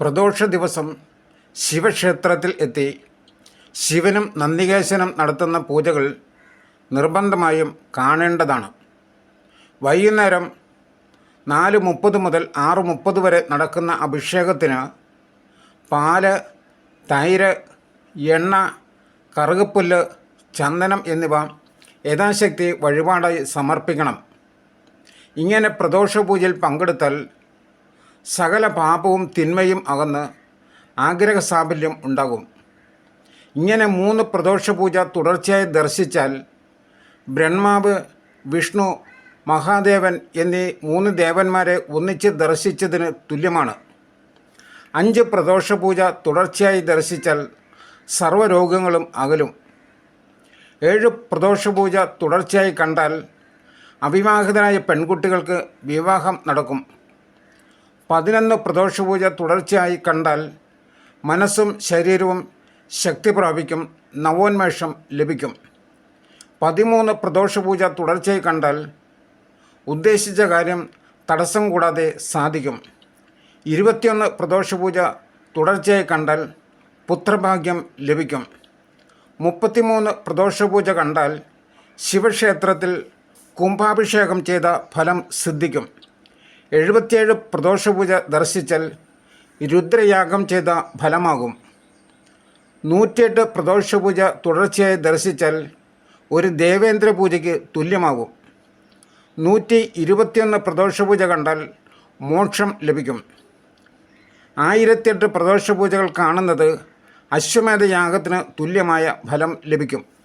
പ്രദോഷ ദിവസം ശിവക്ഷേത്രത്തിൽ എത്തി. ശിവനും നന്ദികേശനും നടത്തുന്ന പൂജകൾ നിർബന്ധമായും കാണേണ്ടതാണ്. വൈകുന്നേരം നാല് മുപ്പത് മുതൽ ആറ് മുപ്പത് വരെ നടക്കുന്ന അഭിഷേകത്തിന് പാൽ തൈര് എണ്ണ കറുകപ്പുല്ല് ചന്ദനം എന്നിവ യഥാശക്തി വഴിപാടായി സമർപ്പിക്കണം. ഇങ്ങനെ പ്രദോഷ പൂജയിൽ പങ്കെടുത്താൽ സകല പാപവും തിന്മയും അകന്ന് ആഗ്രഹ സാഫല്യം ഉണ്ടാകും. ഇങ്ങനെ മൂന്ന് പ്രദോഷ പൂജ തുടർച്ചയായി ദർശിച്ചാൽ ബ്രഹ്മാവ് വിഷ്ണു മഹാദേവൻ എന്നീ മൂന്ന് ദേവന്മാരെ ഒന്നിച്ച് ദർശിച്ചതിന് തുല്യമാണ്. അഞ്ച് പ്രദോഷ പൂജ തുടർച്ചയായി ദർശിച്ചാൽ സർവരോഗങ്ങളും അകലും. ഏഴ് പ്രദോഷ പൂജ തുടർച്ചയായി കണ്ടാൽ അവിവാഹിതരായ പെൺകുട്ടികൾക്ക് വിവാഹം നടക്കും. പതിനൊന്ന് പ്രദോഷ പൂജ തുടർച്ചയായി കണ്ടാൽ മനസ്സും ശരീരവും ശക്തി പ്രാപിക്കും നവോന്മേഷം ലഭിക്കും. പതിമൂന്ന് പ്രദോഷ പൂജ തുടർച്ചയായി കണ്ടാൽ ഉദ്ദേശിച്ച കാര്യം തടസ്സം കൂടാതെ സാധിക്കും. ഇരുപത്തിയൊന്ന് പ്രദോഷ പൂജ തുടർച്ചയായി കണ്ടാൽ പുത്രഭാഗ്യം ലഭിക്കും. മുപ്പത്തിമൂന്ന് പ്രദോഷ പൂജ കണ്ടാൽ ശിവക്ഷേത്രത്തിൽ കുംഭാഭിഷേകം ചെയ്ത ഫലം സിദ്ധിക്കും. എഴുപത്തിയേഴ് പ്രദോഷപൂജ ദർശിച്ചാൽ രുദ്രയാഗം ചെയ്ത ഫലമാകും. നൂറ്റിയെട്ട് പ്രദോഷപൂജ തുടർച്ചയായി ദർശിച്ചാൽ ഒരു ദേവേന്ദ്ര പൂജയ്ക്ക് തുല്യമാകും. നൂറ്റി ഇരുപത്തിയൊന്ന് പ്രദോഷപൂജ കണ്ടാൽ മോക്ഷം ലഭിക്കും. ആയിരത്തിയെട്ട് പ്രദോഷപൂജകൾ കാണുന്നത് അശ്വമേധ യാഗത്തിന് തുല്യമായ ഫലം ലഭിക്കും.